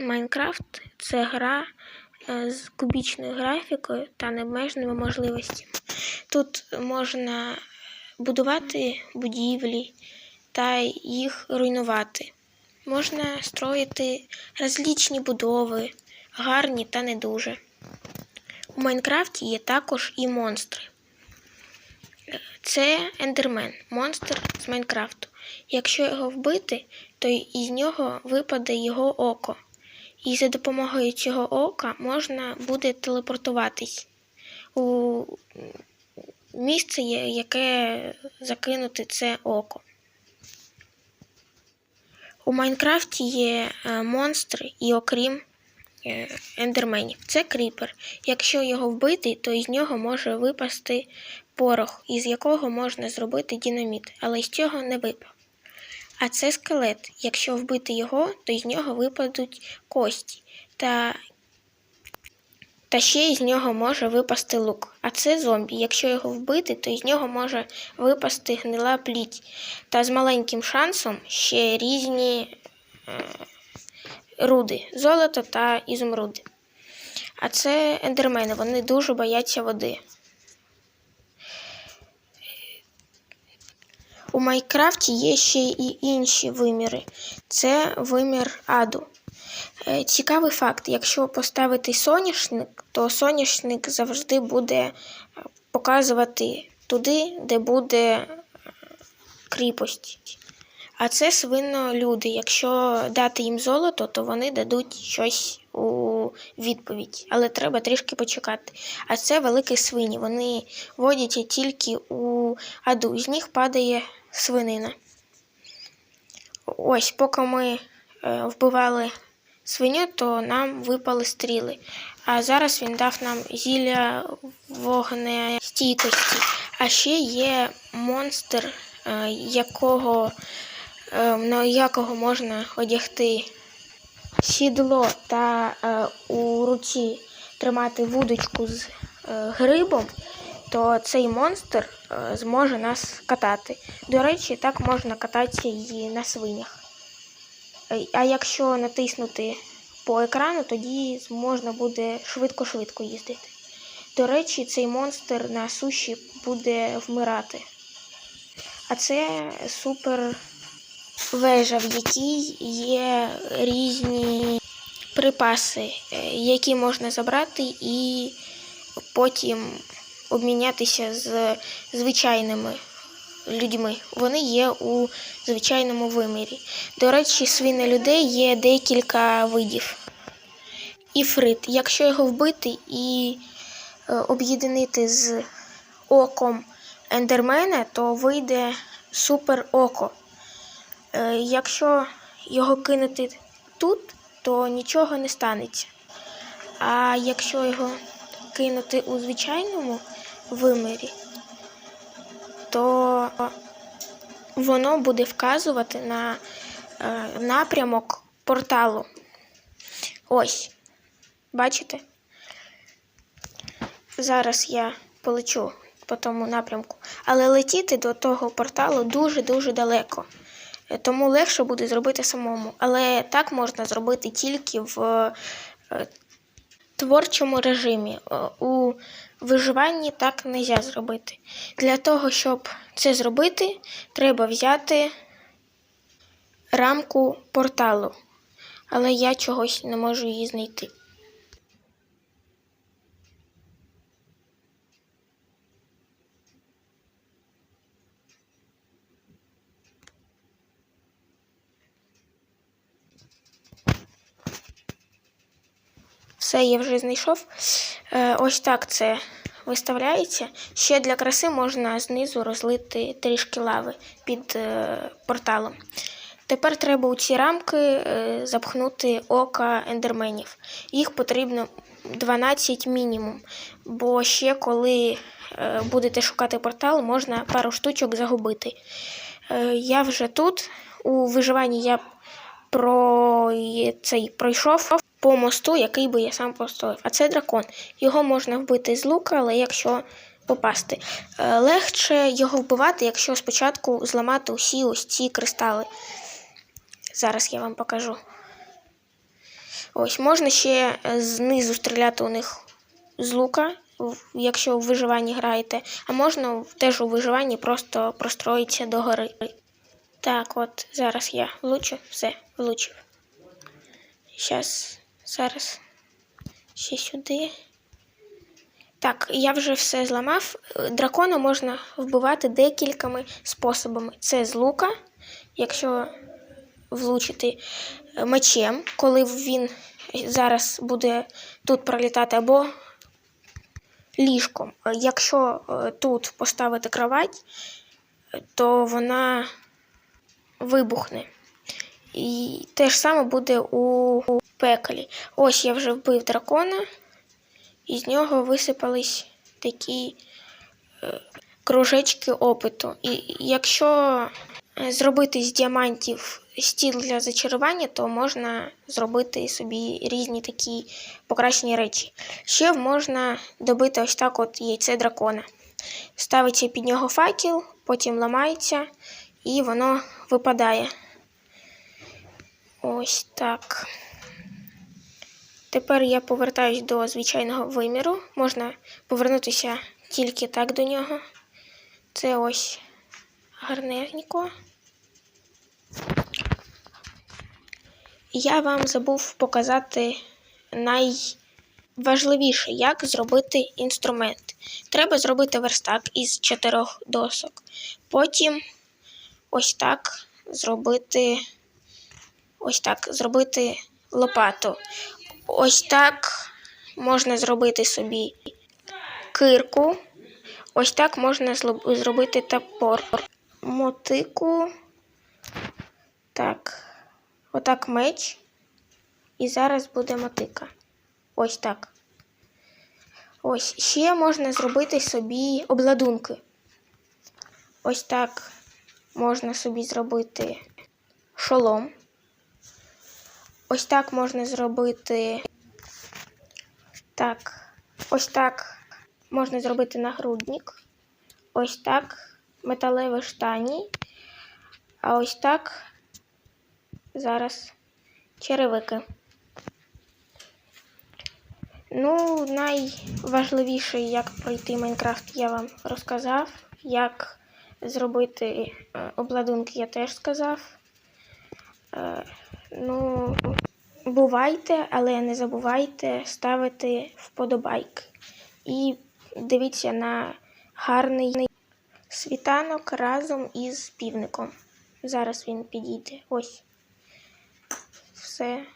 Майнкрафт це гра е, з кубічною графікою та необмеженими можливостями. Тут можна будувати будівлі та їх руйнувати. Можна строїти розлічні будови, гарні та не дуже. У Майнкрафті є також і монстри. Це ендермен, монстр з Майнкрафту. Якщо його вбити, то із нього випаде його око. І за допомогою цього ока можна буде телепортуватись у місце, яке закинути це око. У Майнкрафті є е, монстри і окрім е, ендерменів. Це кріпер. Якщо його вбити, то із нього може випасти порох, із якого можна зробити динаміт, але з цього не випав. А це скелет. Якщо вбити його, то із нього випадуть кості. Та, та ще із нього може випасти лук. А це зомбі. Якщо його вбити, то із нього може випасти гнила пліть. Та з маленьким шансом ще різні е, руди, золото та ізумруди. А це ендермени, вони дуже бояться води. У Майнкрафті є ще і інші виміри. Це вимір аду. Е, Цікавий факт: якщо поставити соняшник, то соняшник завжди буде е, показувати туди, де буде е, кріпость. А це свинолюди. Якщо дати їм золото, то вони дадуть щось у відповідь. Але треба трішки почекати. А це великі свині. Вони водяться тільки у аду. З них падає свинина. Ось, поки ми е, вбивали свиню, то нам випали стріли. А зараз він дав нам зілля вогнестійкості. А ще є монстр, е, якого, е, на якого можна одягти сідло та е, у руці тримати вудочку з е, грибом, то цей монстр е, зможе нас катати. До речі, так можна кататися і на свинях. Е, А якщо натиснути по екрану, тоді можна буде швидко-швидко їздити. До речі, цей монстр на суші буде вмирати. А це супер вежа, в якій є різні припаси, е, які можна забрати і потім обмінятися з звичайними людьми. Вони є у звичайному вимірі. До речі, свини людей є декілька видів. Іфрит. Якщо його вбити і е, об'єднати з оком ендермена, то вийде супер око. Е, Якщо його кинути тут, то нічого не станеться. А якщо його кинути у звичайному вимірі, то воно буде вказувати на е, напрямок порталу. Ось. Бачите? Зараз я полечу по тому напрямку. Але летіти до того порталу дуже-дуже далеко. Е, Тому легше буде зробити самому. Але так можна зробити тільки в е, творчому режимі. Е, У виживанні так не можна зробити. Для того, щоб це зробити, треба взяти рамку порталу. Але я чогось не можу її знайти. Все, я вже знайшов. Е, ось так це виставляється. Ще для краси можна знизу розлити трішки лави під е, порталом. Тепер треба у ці рамки е, запхнути ока ендерменів. Їх потрібно 12 мінімум. Бо ще коли будете шукати портал, можна пару штучок загубити. Я вже тут. У виживанні я про цей пройшов по мосту, який би я сам построїв. А це дракон. Його можна вбити з лука, але якщо попасти. Е, Легше його вбивати, якщо спочатку зламати усі ось ці кристали. Зараз я вам покажу. Ось можна ще е, знизу стріляти у них з лука, якщо в виживанні граєте, а можна теж у виживанні просто простроїтися до гори. Так, от зараз я влучу, все, влучив. Щас, зараз ще сюди. Так, я вже все зламав. Дракона можна вбивати декількома способами. Це з лука, якщо влучити е, мечем, коли він зараз буде тут пролітати, або ліжком. Е, Якщо е, тут поставити кровать, то вона вибухне. І те ж саме буде у пеклі. Ось я вже вбив дракона, і з нього висипались такі е, кружечки опиту. І якщо е, зробити з діамантів стіл для зачарування, то можна зробити собі різні такі покращені речі. Ще можна добити ось так от яйце дракона. Ставиться під нього факел, потім ламається і воно випадає. Ось так. Тепер я повертаюсь до звичайного виміру. Можна повернутися тільки так до нього. Це ось гарненько. Я вам забув показати найважливіше, як зробити інструмент. Треба зробити верстак із чотирьох досок. Потім ось так зробити ось так зробити лопату. Ось так можна зробити собі кирку. Ось так можна зробити топор. Мотику. Так. Отак меч. І зараз буде мотика. Ось так. Ось ще можна зробити собі обладунки. Ось так можна собі зробити шолом. Ось так можна зробити. Так. Ось так можна зробити нагрудник. Ось так металеві штані. А ось так зараз черевики. Ну, найважливіше, як пройти Майнкрафт, я вам розказав. Як зробити е, обладунки, я теж сказав. Е, Ну, бувайте, але не забувайте ставити вподобайки. І дивіться на гарний світанок разом із півником. Зараз він підійде. Ось. Все,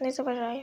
не заважаю.